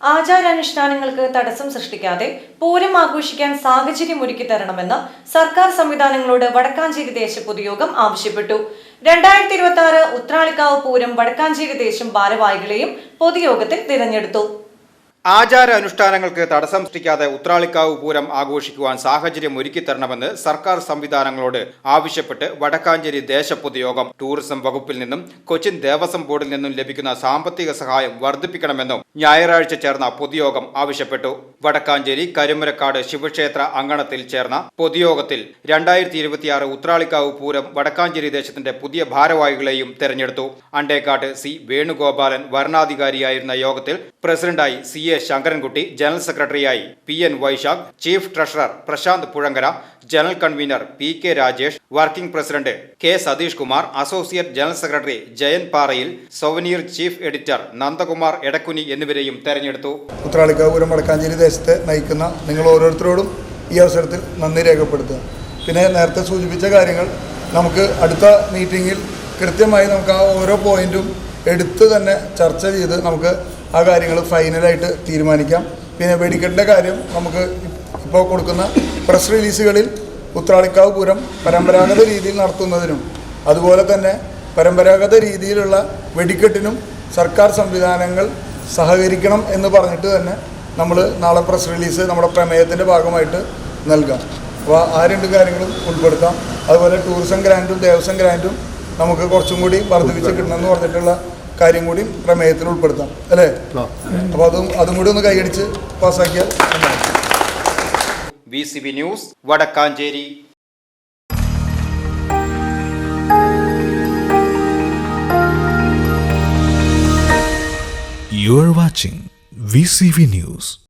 ആചാരാനുഷ്ഠാനങ്ങൾക്ക് തടസ്സം സൃഷ്ടിക്കാതെ പൂരം ആഘോഷിക്കാൻ സാഹചര്യം ഒരുക്കി തരണമെന്ന് സർക്കാർ സംവിധാനങ്ങളോട് വടക്കാഞ്ചേരി ദേശ പൊതുയോഗം ആവശ്യപ്പെട്ടു. രണ്ടായിരത്തി ഇരുപത്തി ആറ് ഉത്രാളിക്കാവ് പൂരം വടക്കാഞ്ചേരി ദേശം ഭാരവാഹികളെയും പൊതുയോഗത്തിൽ തിരഞ്ഞെടുത്തു. ആചാര അനുഷ്ഠാനങ്ങൾക്ക് തടസ്സം സൃഷ്ടിക്കാതെ ഉത്രാളിക്കാവ് പൂരം ആഘോഷിക്കുവാൻ സാഹചര്യം ഒരുക്കിത്തരണമെന്ന് സർക്കാർ സംവിധാനങ്ങളോട് ആവശ്യപ്പെട്ട് വടക്കാഞ്ചേരി ദേശപൊതുയോഗം ടൂറിസം വകുപ്പിൽ നിന്നും കൊച്ചിൻ ദേവസ്വം ബോർഡിൽ നിന്നും ലഭിക്കുന്ന സാമ്പത്തിക സഹായം വർദ്ധിപ്പിക്കണമെന്നും ഞായറാഴ്ച ചേർന്ന പൊതുയോഗം ആവശ്യപ്പെട്ടു. വടക്കാഞ്ചേരി കരുമരക്കാട് ശിവക്ഷേത്ര അങ്കണത്തിൽ ചേർന്ന പൊതുയോഗത്തിൽ രണ്ടായിരത്തി ഇരുപത്തിയാറ് ഉത്രാളിക്കാവ് പൂരം വടക്കാഞ്ചേരി ദേശത്തിന്റെ പുതിയ ഭാരവാഹികളെയും തെരഞ്ഞെടുത്തു. അണ്ടേക്കാട്ട് സി വേണുഗോപാലൻ വരണാധികാരിയായിരുന്ന യോഗത്തിൽ പ്രസിഡന്റായി സി എ ശങ്കരൻകുട്ടി ജനറൽ സെക്രട്ടറിയായി P N Vaishakh chief treasurer Prashanth Puzhankara general convener P K Rajesh working president K Satheesh Kumar associate general secretary Jayan Parayil souvenir chief editor Nandakumar Edakkuni എന്നിവരെയും തെരഞ്ഞെടുത്തു. ഉത്രാളിക്കാപുരം വടക്കാഞ്ചേരി ദേശത്തെ നയിക്കുന്ന നിങ്ങൾ ഓരോരുത്തരോടും ഈ അവസരത്തിൽ നന്ദി രേഖപ്പെടുത്തുക. പിന്നെ നേരത്തെ സൂചിപ്പിച്ച കാര്യങ്ങൾ നമുക്ക് അടുത്ത മീറ്റിംഗിൽ കൃത്യമായി നമുക്ക് ആ ഓരോ പോയിന്റും എടുത്ത് തന്നെ ചർച്ച ചെയ്ത് നമുക്ക് ആ കാര്യങ്ങൾ ഫൈനലായിട്ട് തീരുമാനിക്കാം. പിന്നെ വെടിക്കെട്ടിന്റെ കാര്യം നമുക്ക് ഇപ്പോൾ കൊടുക്കുന്ന പ്രസ് റിലീസുകളിൽ ഉത്രാളിക്കാവ് പൂരം പരമ്പരാഗത രീതിയിൽ നടത്തുന്നതിനും അതുപോലെ തന്നെ പരമ്പരാഗത രീതിയിലുള്ള വെടിക്കെട്ടിനും സർക്കാർ സംവിധാനങ്ങൾ സഹകരിക്കണം എന്ന് പറഞ്ഞിട്ട് തന്നെ നമ്മൾ നാളെ പ്രസ് റിലീസ് നമ്മുടെ പ്രമേയത്തിന്റെ ഭാഗമായിട്ട് നൽകാം. അപ്പോൾ ആ രണ്ട് കാര്യങ്ങളും ഉൾപ്പെടുത്താം. അതുപോലെ ടൂറിസം ഗ്രാന്റും ദേവസ്വം ഗ്രാന്റും നമുക്ക് കുറച്ചും കൂടി വർദ്ധിപ്പിച്ച് കിട്ടണമെന്ന് പറഞ്ഞിട്ടുള്ള കാര്യം കൂടി പ്രമേയത്തിൽ ഉൾപ്പെടുത്താം അല്ലേ അപ്പോൾ അതും അതും കൂടി ഒന്ന് കൈയടിച്ച് പാസ്സാക്കിയാൽ. V C B news Vadakkanchery You are watching VCV News.